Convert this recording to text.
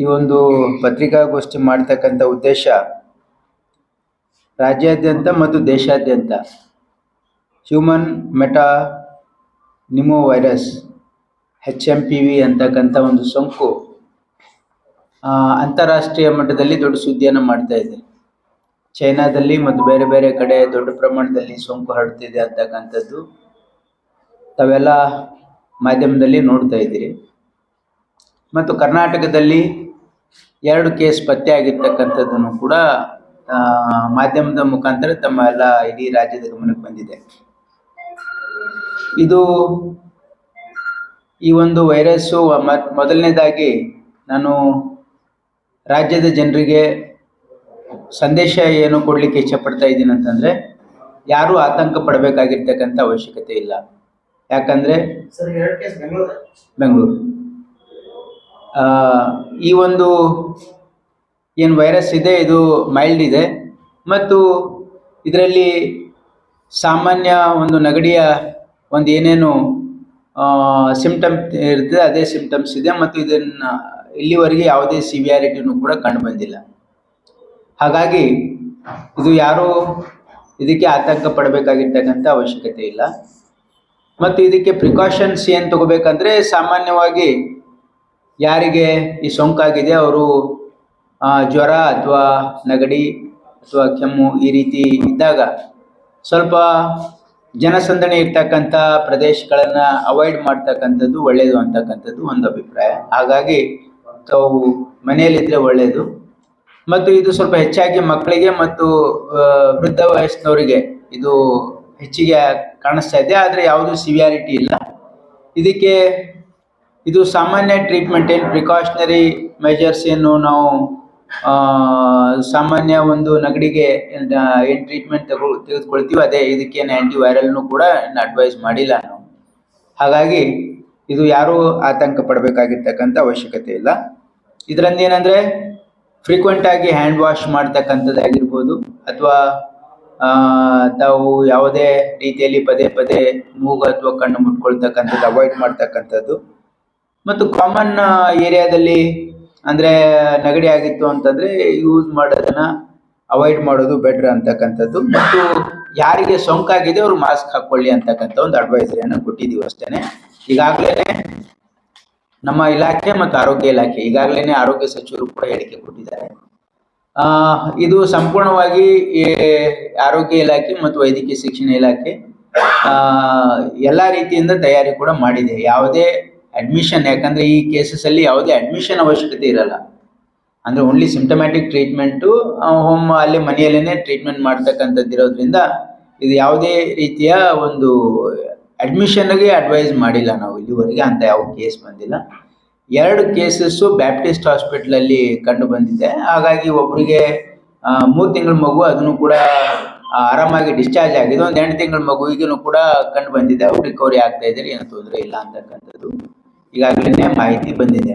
ಈ ಒಂದು ಪತ್ರಿಕಾಗೋಷ್ಠಿ ಮಾಡ್ತಕ್ಕಂಥ ಉದ್ದೇಶ ರಾಜ್ಯಾದ್ಯಂತ ಮತ್ತು ದೇಶಾದ್ಯಂತ. Human metapneumovirus H M P V ಅಂತಕ್ಕಂಥ ಒಂದು ಸೋಂಕು ಅಂತಾರಾಷ್ಟ್ರೀಯ ಮಟ್ಟದಲ್ಲಿ ದೊಡ್ಡ ಸುದ್ದಿಯನ್ನು ಮಾಡ್ತಾ ಇದೆ. ಚೈನಾದಲ್ಲಿ ಮತ್ತು ಬೇರೆ ಬೇರೆ ಕಡೆ ದೊಡ್ಡ ಪ್ರಮಾಣದಲ್ಲಿ ಸೋಂಕು ಹರಡ್ತಿದೆ ಅಂತಕ್ಕಂಥದ್ದು ತಾವೆಲ್ಲ ಮಾಧ್ಯಮದಲ್ಲಿ ನೋಡ್ತಾ ಇದ್ದೀರಿ. ಮತ್ತು ಕರ್ನಾಟಕದಲ್ಲಿ ಎರಡು ಕೇಸ್ ಪತ್ತೆ ಆಗಿರ್ತಕ್ಕಂಥದ್ದನ್ನು ಕೂಡ ಮಾಧ್ಯಮದ ಮುಖಾಂತರ ತಮ್ಮ ಎಲ್ಲ ಇಡೀ ರಾಜ್ಯದ ಗಮನಕ್ಕೆ ಬಂದಿದೆ. ಇದು ಈ ಒಂದು ವೈರಸ್ಸು ಮೊದಲನೇದಾಗಿ ನಾನು ರಾಜ್ಯದ ಜನರಿಗೆ ಸಂದೇಶ ಏನು ಕೊಡಲಿಕ್ಕೆ ಇಷ್ಟಪಡ್ತಾ ಇದ್ದೀನಿ ಅಂತಂದರೆ ಯಾರೂ ಆತಂಕ ಪಡಬೇಕಾಗಿರ್ತಕ್ಕಂಥ ಅವಶ್ಯಕತೆ ಇಲ್ಲ. ಯಾಕಂದರೆ ಬೆಂಗಳೂರು. ಈ ಒಂದು ಏನು ವೈರಸ್ ಇದೆ, ಇದು ಮೈಲ್ಡ್ ಇದೆ. ಮತ್ತು ಇದರಲ್ಲಿ ಸಾಮಾನ್ಯ ಒಂದು ನೆಗಡಿಯ ಒಂದು ಏನೇನು ಸಿಂಪ್ಟಮ್ ಇರ್ತದೆ, ಅದೇ ಸಿಂಪ್ಟಮ್ಸ್ ಇದೆ. ಮತ್ತು ಇದನ್ನು ಇಲ್ಲಿವರೆಗೆ ಯಾವುದೇ ಸಿವಿಯಾರಿಟಿನೂ ಕೂಡ ಕಂಡು ಬಂದಿಲ್ಲ. ಹಾಗಾಗಿ ಇದು ಯಾರೂ ಇದಕ್ಕೆ ಆತಂಕ ಪಡಬೇಕಾಗಿರ್ತಕ್ಕಂಥ ಅವಶ್ಯಕತೆ ಇಲ್ಲ. ಮತ್ತು ಇದಕ್ಕೆ ಪ್ರಿಕಾಷನ್ಸ್ ಏನು ತಗೋಬೇಕಂದ್ರೆ, ಸಾಮಾನ್ಯವಾಗಿ ಯಾರಿಗೆ ಈ ಸೋಂಕಾಗಿದೆ? ಅವರು ಜ್ವರ ಅಥವಾ ನೆಗಡಿ ಅಥವಾ ಕೆಮ್ಮು ಈ ರೀತಿ ಇದ್ದಾಗ ಸ್ವಲ್ಪ ಜನಸಂದಣಿ ಇರ್ತಕ್ಕಂಥ ಪ್ರದೇಶಗಳನ್ನು ಅವಾಯ್ಡ್ ಮಾಡ್ತಕ್ಕಂಥದ್ದು ಒಳ್ಳೆಯದು ಅಂತಕ್ಕಂಥದ್ದು ಒಂದು ಅಭಿಪ್ರಾಯ. ಹಾಗಾಗಿ ತಾವು ಮನೆಯಲ್ಲಿದ್ದರೆ ಒಳ್ಳೆಯದು ಮತ್ತು ಇದು ಸ್ವಲ್ಪ ಹೆಚ್ಚಾಗಿ ಮಕ್ಕಳಿಗೆ ಮತ್ತು ವೃದ್ಧ ವಯಸ್ಸಿನವರಿಗೆ ಇದು ಹೆಚ್ಚಿಗೆ ಕಾಣಿಸ್ತಾ ಇದೆ. ಆದರೆ ಯಾವುದೂ ಸಿವಿಯಾರಿಟಿ ಇಲ್ಲ. ಇದಕ್ಕೆ ಇದು ಸಾಮಾನ್ಯ ಟ್ರೀಟ್ಮೆಂಟ್ ಏನು ಪ್ರಿಕಾಷನರಿ ಮೆಜರ್ಸ್ ಏನು ನಾವು ಸಾಮಾನ್ಯ ಒಂದು ನೆಗಡಿಗೆ ಏನು ಟ್ರೀಟ್ಮೆಂಟ್ ತಗೊ, ತೆಗೆದುಕೊಳ್ತೀವಿ ಅದೇ, ಇದಕ್ಕೇನು ಆ್ಯಂಟಿ ವೈರಲ್ನು ಕೂಡ ಅಡ್ವೈಸ್ ಮಾಡಿಲ್ಲ ನಾವು. ಹಾಗಾಗಿ ಇದು ಯಾರೂ ಆತಂಕ ಪಡಬೇಕಾಗಿರ್ತಕ್ಕಂಥ ಅವಶ್ಯಕತೆ ಇಲ್ಲ. ಇದರಿಂದ ಏನಂದರೆ ಫ್ರೀಕ್ವೆಂಟ್ ಆಗಿ ಹ್ಯಾಂಡ್ ವಾಶ್ ಮಾಡ್ತಕ್ಕಂಥದ್ದಾಗಿರ್ಬೋದು ಅಥವಾ ತಾವು ಯಾವುದೇ ರೀತಿಯಲ್ಲಿ ಪದೇ ಪದೇ ಮೂಗು ಅಥವಾ ಕಣ್ಣು ಮುಟ್ಕೊಳ್ತಕ್ಕಂಥದ್ದು ಅವಾಯ್ಡ್ ಮಾಡ್ತಕ್ಕಂಥದ್ದು. ಮತ್ತು ಕಾಮನ್ ಏರಿಯಾದಲ್ಲಿ ಅಂದ್ರೆ ನೆಗಡಿ ಆಗಿತ್ತು ಅಂತಂದ್ರೆ ಯೂಸ್ ಮಾಡೋದನ್ನ ಅವಾಯ್ಡ್ ಮಾಡೋದು ಬೆಟರ್ ಅಂತಕ್ಕಂಥದ್ದು. ಮತ್ತು ಯಾರಿಗೆ ಸೋಂಕಾಗಿದೆ ಅವ್ರು ಮಾಸ್ಕ್ ಹಾಕೊಳ್ಳಿ ಅಂತಕ್ಕಂಥ ಒಂದು ಅಡ್ವೈಸರಿಯನ್ನು ಕೊಟ್ಟಿದೀವಿ ಅಷ್ಟೇನೆ. ಈಗಾಗಲೇ ನಮ್ಮ ಇಲಾಖೆ ಮತ್ತು ಆರೋಗ್ಯ ಇಲಾಖೆ ಈಗಾಗಲೇ ಆರೋಗ್ಯ ಸಚಿವರು ಕೂಡ ಹೇಳಿಕೆ ಕೊಟ್ಟಿದ್ದಾರೆ. ಆ, ಇದು ಸಂಪೂರ್ಣವಾಗಿ ಆರೋಗ್ಯ ಇಲಾಖೆ ಮತ್ತು ವೈದ್ಯಕೀಯ ಶಿಕ್ಷಣ ಇಲಾಖೆ ಆ, ಎಲ್ಲಾ ರೀತಿಯಿಂದ ತಯಾರಿ ಕೂಡ ಮಾಡಿದೆ. ಯಾವುದೇ ಅಡ್ಮಿಷನ್ ಯಾಕಂದ್ರೆ ಈ ಕೇಸಸ್ ಅಲ್ಲಿ ಯಾವುದೇ ಅಡ್ಮಿಷನ್ ಅವಶ್ಯಕತೆ ಇರಲ್ಲ. ಅಂದ್ರೆ ಓನ್ಲಿ ಸಿಂಟಮ್ಯಾಟಿಕ್ ಟ್ರೀಟ್ಮೆಂಟು ಹೋಮ್ ಅಲ್ಲಿ ಮನೆಯಲ್ಲೇನೆ ಟ್ರೀಟ್ಮೆಂಟ್ ಮಾಡ್ತಕ್ಕಂಥದ್ದು ಇರೋದ್ರಿಂದ ಇದು ಯಾವುದೇ ರೀತಿಯ ಒಂದು ಅಡ್ಮಿಷನ್ಗೆ ಅಡ್ವೈಸ್ ಮಾಡಿಲ್ಲ ನಾವು ಇಲ್ಲಿವರೆಗೆ ಅಂತ ಯಾವ ಕೇಸ್ ಬಂದಿಲ್ಲ. ಎರಡು ಕೇಸಸ್ಸು ಬ್ಯಾಪ್ಟಿಸ್ಟ್ ಹಾಸ್ಪಿಟ್ಲಲ್ಲಿ ಕಂಡು ಬಂದಿದೆ. ಹಾಗಾಗಿ ಒಬ್ಬರಿಗೆ ಮೂರು ತಿಂಗಳ ಮಗು ಅದನ್ನು ಕೂಡ ಆರಾಮಾಗಿ ಡಿಸ್ಚಾರ್ಜ್ ಆಗಿದೆ. ಒಂದು ಎಂಟು ತಿಂಗಳ ಮಗುವಿಗೂ ಕೂಡ ಕಂಡು ಬಂದಿದೆ. ಅವ್ರು ರಿಕವರಿ ಆಗ್ತಾ ಇದ್ರೆ ಏನು ತೊಂದರೆ ಇಲ್ಲ ಅಂತಕ್ಕಂಥದ್ದು. ಈಗಾಗಲೇ ಮಾಹಿತಿ ಬಂದಿದೆ